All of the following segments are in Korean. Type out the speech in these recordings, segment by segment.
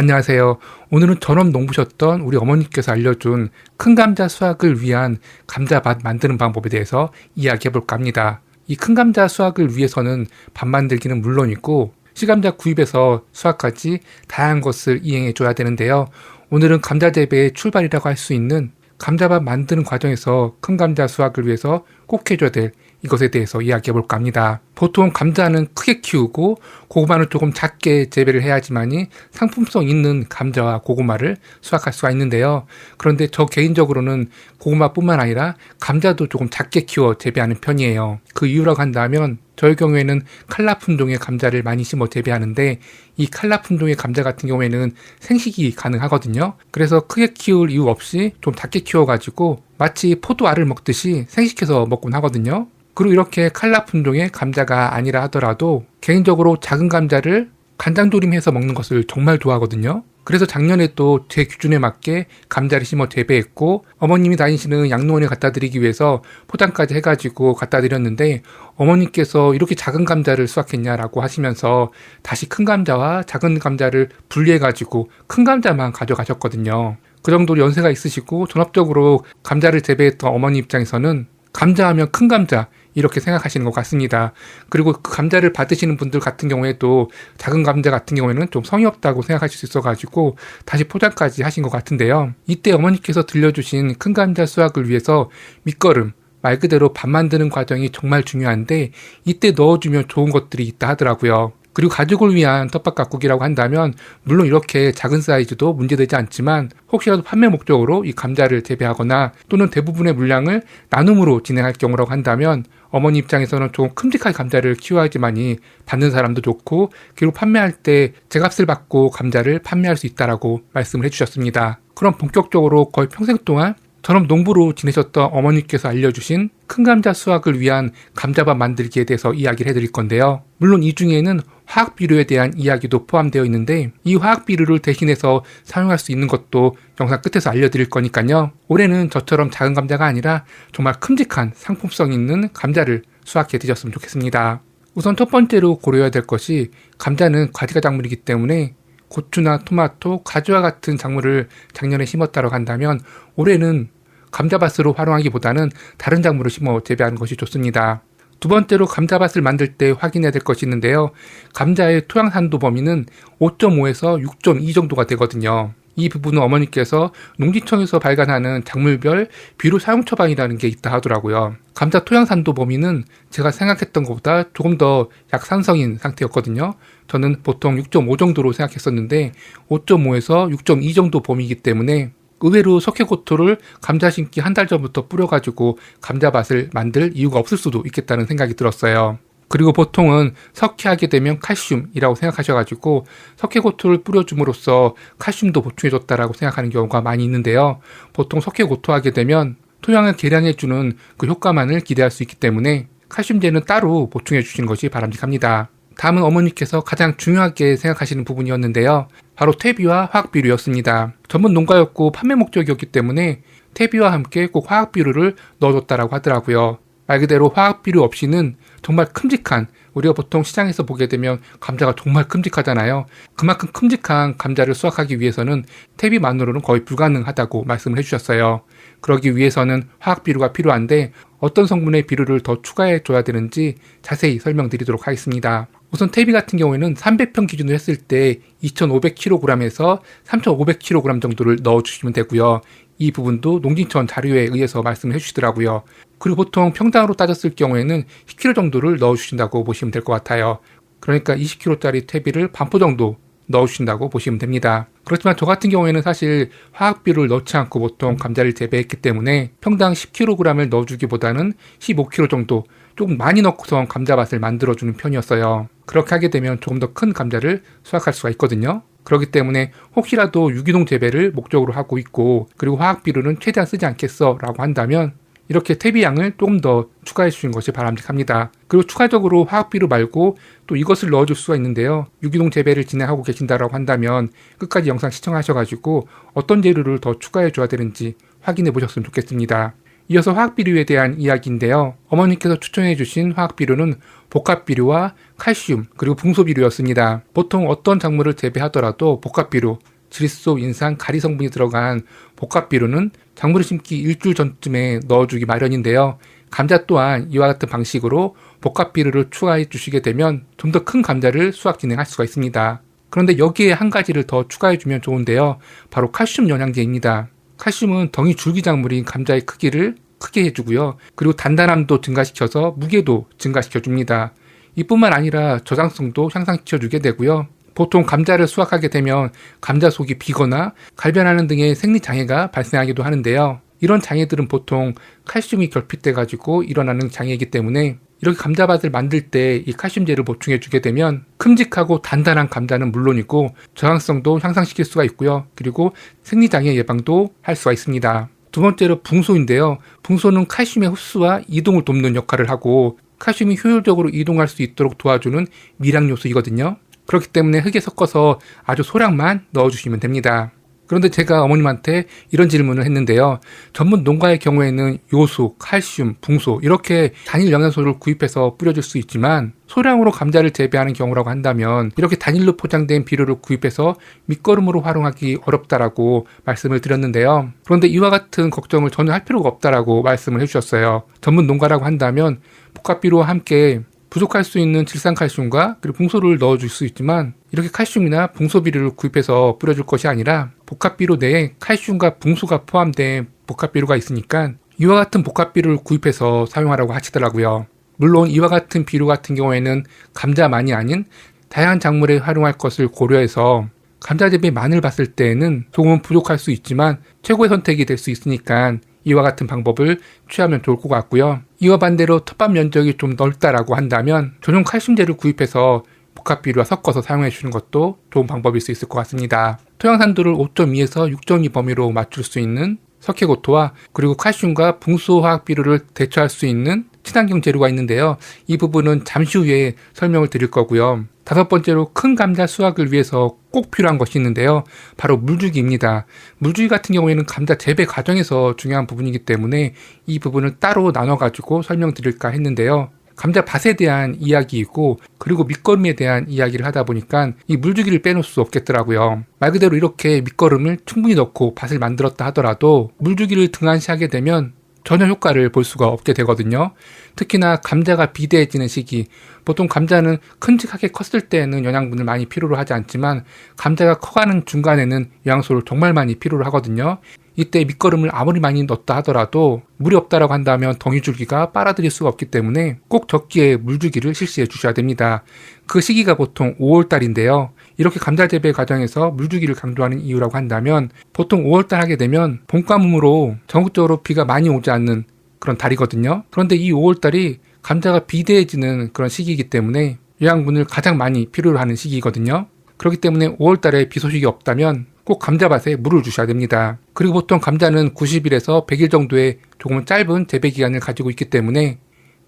안녕하세요. 오늘은 전업 농부셨던 우리 어머니께서 알려준 큰 감자 수확을 위한 감자밭 만드는 방법에 대해서 이야기해 볼까 합니다. 이 큰 감자 수확을 위해서는 밭 만들기는 물론이고 시감자 구입에서 수확까지 다양한 것을 이행해 줘야 되는데요. 오늘은 감자 재배의 출발이라고 할 수 있는 감자밭 만드는 과정에서 큰 감자 수확을 위해서 꼭 해줘야 될 이것에 대해서 이야기해 볼까 합니다. 보통 감자는 크게 키우고 고구마는 조금 작게 재배를 해야지만이 상품성 있는 감자와 고구마를 수확할 수가 있는데요. 그런데 저 개인적으로는 고구마뿐만 아니라 감자도 조금 작게 키워 재배하는 편이에요. 그 이유라고 한다면 저의 경우에는 칼라 품종의 감자를 많이 심어 재배하는데 이 칼라 품종의 감자 같은 경우에는 생식이 가능하거든요. 그래서 크게 키울 이유 없이 좀 작게 키워가지고 마치 포도알을 먹듯이 생식해서 먹곤 하거든요. 그리고 이렇게 칼라 품종의 감자가 아니라 하더라도 개인적으로 작은 감자를 간장조림해서 먹는 것을 정말 좋아하거든요. 그래서 작년에 또 제 기준에 맞게 감자를 심어 재배했고 어머님이 다니시는 양로원에 갖다 드리기 위해서 포장까지 해가지고 갖다 드렸는데 어머님께서 이렇게 작은 감자를 수확했냐라고 하시면서 다시 큰 감자와 작은 감자를 분리해가지고 큰 감자만 가져가셨거든요. 그 정도로 연세가 있으시고 전업적으로 감자를 재배했던 어머니 입장에서는 감자하면 큰 감자 이렇게 생각하시는 것 같습니다. 그리고 그 감자를 받으시는 분들 같은 경우에도 작은 감자 같은 경우에는 좀 성의 없다고 생각하실 수 있어가지고 다시 포장까지 하신 것 같은데요. 이때 어머니께서 들려주신 큰 감자 수확을 위해서 밑거름, 말 그대로 밥 만드는 과정이 정말 중요한데 이때 넣어주면 좋은 것들이 있다 하더라고요. 그리고 가족을 위한 떡밥 가꾸기라고 한다면 물론 이렇게 작은 사이즈도 문제되지 않지만 혹시라도 판매 목적으로 이 감자를 재배하거나 또는 대부분의 물량을 나눔으로 진행할 경우라고 한다면 어머니 입장에서는 좀 큼직한 감자를 키워야지만이 받는 사람도 좋고 그리고 판매할 때 제값을 받고 감자를 판매할 수 있다라고 말씀을 해주셨습니다. 그럼 본격적으로 거의 평생 동안 전업 농부로 지내셨던 어머니께서 알려주신 큰 감자 수확을 위한 감자밥 만들기에 대해서 이야기를 해드릴 건데요. 물론 이 중에는 화학 비료에 대한 이야기도 포함되어 있는데 이 화학 비료를 대신해서 사용할 수 있는 것도 영상 끝에서 알려드릴 거니까요. 올해는 저처럼 작은 감자가 아니라 정말 큼직한 상품성 있는 감자를 수확해 드셨으면 좋겠습니다. 우선 첫 번째로 고려해야 될 것이 감자는 과지가 작물이기 때문에 고추나 토마토, 가지와 같은 작물을 작년에 심었다고 한다면 올해는 감자밭으로 활용하기보다는 다른 작물을 심어 재배하는 것이 좋습니다. 두 번째로 감자밭을 만들 때 확인해야 될 것이 있는데요. 감자의 토양 산도 범위는 5.5에서 6.2 정도가 되거든요. 이 부분은 어머니께서 농지청에서 발간하는 작물별 비료 사용 처방이라는 게 있다 하더라고요. 감자 토양 산도 범위는 제가 생각했던 것보다 조금 더 약산성인 상태였거든요. 저는 보통 6.5 정도로 생각했었는데 5.5에서 6.2 정도 범위이기 때문에 의외로 석회고토를 감자 심기 한 달 전부터 뿌려가지고 감자밭을 만들 이유가 없을 수도 있겠다는 생각이 들었어요. 그리고 보통은 석회하게 되면 칼슘이라고 생각하셔가지고 석회고토를 뿌려줌으로써 칼슘도 보충해줬다라고 생각하는 경우가 많이 있는데요. 보통 석회고토하게 되면 토양을 개량해주는 그 효과만을 기대할 수 있기 때문에 칼슘제는 따로 보충해 주시는 것이 바람직합니다. 다음은 어머니께서 가장 중요하게 생각하시는 부분이었는데요. 바로 퇴비와 화학비료였습니다. 전문 농가였고 판매 목적이었기 때문에 퇴비와 함께 꼭 화학비료를 넣어줬다라고 하더라고요. 말 그대로 화학 비료 없이는 정말 큼직한 우리가 보통 시장에서 보게 되면 감자가 정말 큼직하잖아요. 그만큼 큼직한 감자를 수확하기 위해서는 퇴비만으로는 거의 불가능하다고 말씀을 해주셨어요. 그러기 위해서는 화학 비료가 필요한데 어떤 성분의 비료를 더 추가해 줘야 되는지 자세히 설명드리도록 하겠습니다. 우선 퇴비 같은 경우에는 300평 기준으로 했을 때 2,500kg에서 3,500kg 정도를 넣어주시면 되고요. 이 부분도 농진청 자료에 의해서 말씀을 해주시더라고요. 그리고 보통 평당으로 따졌을 경우에는 10kg 정도를 넣어주신다고 보시면 될 것 같아요. 그러니까 20kg짜리 퇴비를 반포 정도 넣어주신다고 보시면 됩니다. 그렇지만 저 같은 경우에는 사실 화학비를 넣지 않고 보통 감자를 재배했기 때문에 평당 10kg을 넣어주기보다는 15kg 정도 조금 많이 넣고서 감자밭을 만들어주는 편이었어요. 그렇게 하게 되면 조금 더 큰 감자를 수확할 수가 있거든요. 그렇기 때문에 혹시라도 유기농 재배를 목적으로 하고 있고 그리고 화학 비료는 최대한 쓰지 않겠어 라고 한다면 이렇게 퇴비양을 조금 더 추가해 주시는 것이 바람직합니다. 그리고 추가적으로 화학비료 말고 또 이것을 넣어줄 수가 있는데요. 유기농 재배를 진행하고 계신다라고 한다면 끝까지 영상 시청하셔가지고 어떤 재료를 더 추가해 줘야 되는지 확인해 보셨으면 좋겠습니다. 이어서 화학비료에 대한 이야기인데요. 어머니께서 추천해주신 화학비료는 복합비료와 칼슘 그리고 붕소비료였습니다. 보통 어떤 작물을 재배하더라도 복합비료, 질소, 인산, 가리 성분이 들어간 복합비료는 작물을 심기 일주일 전쯤에 넣어주기 마련인데요. 감자 또한 이와 같은 방식으로 복합비료를 추가해 주시게 되면 좀 더 큰 감자를 수확 진행할 수가 있습니다. 그런데 여기에 한 가지를 더 추가해 주면 좋은데요. 바로 칼슘 영양제입니다. 칼슘은 덩이 줄기작물인 감자의 크기를 크게 해주고요. 그리고 단단함도 증가시켜서 무게도 증가시켜 줍니다. 이뿐만 아니라 저장성도 향상시켜 주게 되고요. 보통 감자를 수확하게 되면 감자 속이 비거나 갈변하는 등의 생리 장애가 발생하기도 하는데요. 이런 장애들은 보통 칼슘이 결핍돼 가지고 일어나는 장애이기 때문에 이렇게 감자밭을 만들 때 이 칼슘제를 보충해 주게 되면 큼직하고 단단한 감자는 물론이고 저항성도 향상시킬 수가 있고요. 그리고 생리장애 예방도 할 수가 있습니다. 두 번째로 붕소인데요. 붕소는 칼슘의 흡수와 이동을 돕는 역할을 하고 칼슘이 효율적으로 이동할 수 있도록 도와주는 미량 요소이거든요. 그렇기 때문에 흙에 섞어서 아주 소량만 넣어주시면 됩니다. 그런데 제가 어머님한테 이런 질문을 했는데요. 전문 농가의 경우에는 요소, 칼슘, 붕소 이렇게 단일 영양소를 구입해서 뿌려줄 수 있지만 소량으로 감자를 재배하는 경우라고 한다면 이렇게 단일로 포장된 비료를 구입해서 밑거름으로 활용하기 어렵다라고 말씀을 드렸는데요. 그런데 이와 같은 걱정을 전혀 할 필요가 없다라고 말씀을 해주셨어요. 전문 농가라고 한다면 복합비료와 함께 부족할 수 있는 질산칼슘과 그리고 붕소를 넣어줄 수 있지만 이렇게 칼슘이나 붕소 비료를 구입해서 뿌려줄 것이 아니라 복합비료 내에 칼슘과 붕소가 포함된 복합비료가 있으니까 이와 같은 복합비료를 구입해서 사용하라고 하시더라고요. 물론 이와 같은 비료 같은 경우에는 감자만이 아닌 다양한 작물에 활용할 것을 고려해서 감자 재배 만을 봤을 때에는 조금은 부족할 수 있지만 최고의 선택이 될 수 있으니까 이와 같은 방법을 취하면 좋을 것 같고요. 이와 반대로 텃밭 면적이 좀 넓다라고 한다면 전용 칼슘제를 구입해서 복합비료와 섞어서 사용해 주는 것도 좋은 방법일 수 있을 것 같습니다. 토양산도를 5.2에서 6.2 범위로 맞출 수 있는 석회고토와 그리고 칼슘과 붕수화학 비료를 대처할 수 있는 친환경 재료가 있는데요. 이 부분은 잠시 후에 설명을 드릴 거고요. 다섯 번째로 큰 감자 수확을 위해서 꼭 필요한 것이 있는데요. 바로 물주기입니다. 물주기 같은 경우에는 감자 재배 과정에서 중요한 부분이기 때문에 이 부분을 따로 나눠 가지고 설명드릴까 했는데요. 감자 밭에 대한 이야기이고 그리고 밑거름에 대한 이야기를 하다 보니까 이 물주기를 빼놓을 수 없겠더라고요. 말 그대로 이렇게 밑거름을 충분히 넣고 밭을 만들었다 하더라도 물주기를 등한시하게 되면 전혀 효과를 볼 수가 없게 되거든요. 특히나 감자가 비대해지는 시기. 보통 감자는 큼직하게 컸을 때는 영양분을 많이 필요로 하지 않지만 감자가 커가는 중간에는 영양소를 정말 많이 필요로 하거든요. 이때 밑거름을 아무리 많이 넣었다 하더라도 물이 없다라고 한다면 덩이줄기가 빨아들일 수가 없기 때문에 꼭 적기에 물주기를 실시해 주셔야 됩니다. 그 시기가 보통 5월달인데요. 이렇게 감자 재배 과정에서 물주기를 강조하는 이유라고 한다면 보통 5월달 하게 되면 봄 가뭄으로 전국적으로 비가 많이 오지 않는 그런 달이거든요. 그런데 이 5월달이 감자가 비대해지는 그런 시기이기 때문에 영양분을 가장 많이 필요로 하는 시기이거든요. 그렇기 때문에 5월달에 비 소식이 없다면 꼭 감자밭에 물을 주셔야 됩니다. 그리고 보통 감자는 90일에서 100일 정도의 조금 짧은 재배 기간을 가지고 있기 때문에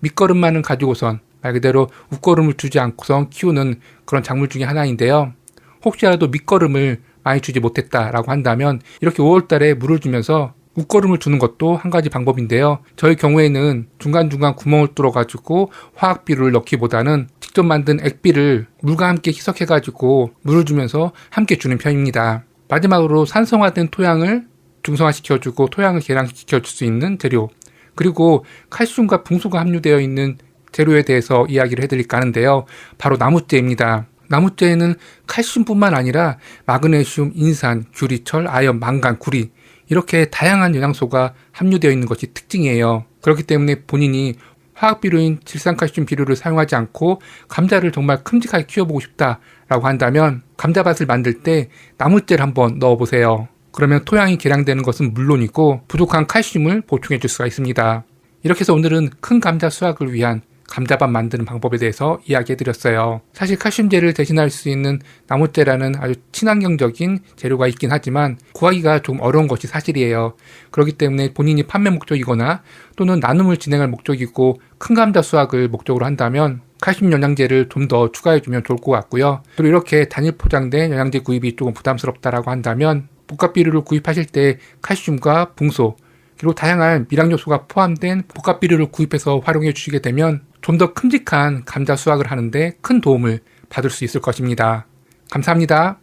밑거름만은 가지고선 말 그대로 웃거름을 주지 않고선 키우는 그런 작물 중에 하나인데요. 혹시라도 밑거름을 많이 주지 못했다라고 한다면 이렇게 5월 달에 물을 주면서 웃거름을 주는 것도 한 가지 방법인데요. 저희 경우에는 중간중간 구멍을 뚫어가지고 화학비를 넣기보다는 직접 만든 액비를 물과 함께 희석해가지고 물을 주면서 함께 주는 편입니다. 마지막으로 산성화된 토양을 중성화시켜주고 토양을 개량시켜줄 수 있는 재료 그리고 칼슘과 붕소가 함유되어 있는 재료에 대해서 이야기를 해드릴까 하는데요. 바로 나무재입니다. 나무재에는 칼슘뿐만 아니라 마그네슘, 인산, 규리철, 아연, 망간, 구리 이렇게 다양한 영양소가 함유되어 있는 것이 특징이에요. 그렇기 때문에 본인이 화학 비료인 질산칼슘 비료를 사용하지 않고 감자를 정말 큼직하게 키워보고 싶다라고 한다면 감자밭을 만들 때 나무재를 한번 넣어보세요. 그러면 토양이 개량되는 것은 물론이고 부족한 칼슘을 보충해 줄 수가 있습니다. 이렇게 해서 오늘은 큰 감자 수확을 위한 감자밥 만드는 방법에 대해서 이야기해 드렸어요. 사실 칼슘제를 대신할 수 있는 나무재라는 아주 친환경적인 재료가 있긴 하지만 구하기가 좀 어려운 것이 사실이에요. 그렇기 때문에 본인이 판매 목적이거나 또는 나눔을 진행할 목적이고 큰 감자 수확을 목적으로 한다면 칼슘 영양제를 좀 더 추가해주면 좋을 것 같고요. 그리고 이렇게 단일 포장된 영양제 구입이 조금 부담스럽다라고 한다면 복합 비료를 구입하실 때 칼슘과 붕소 그리고 다양한 미량 요소가 포함된 복합 비료를 구입해서 활용해 주시게 되면 좀 더 큼직한 감자 수확을 하는데 큰 도움을 받을 수 있을 것입니다. 감사합니다.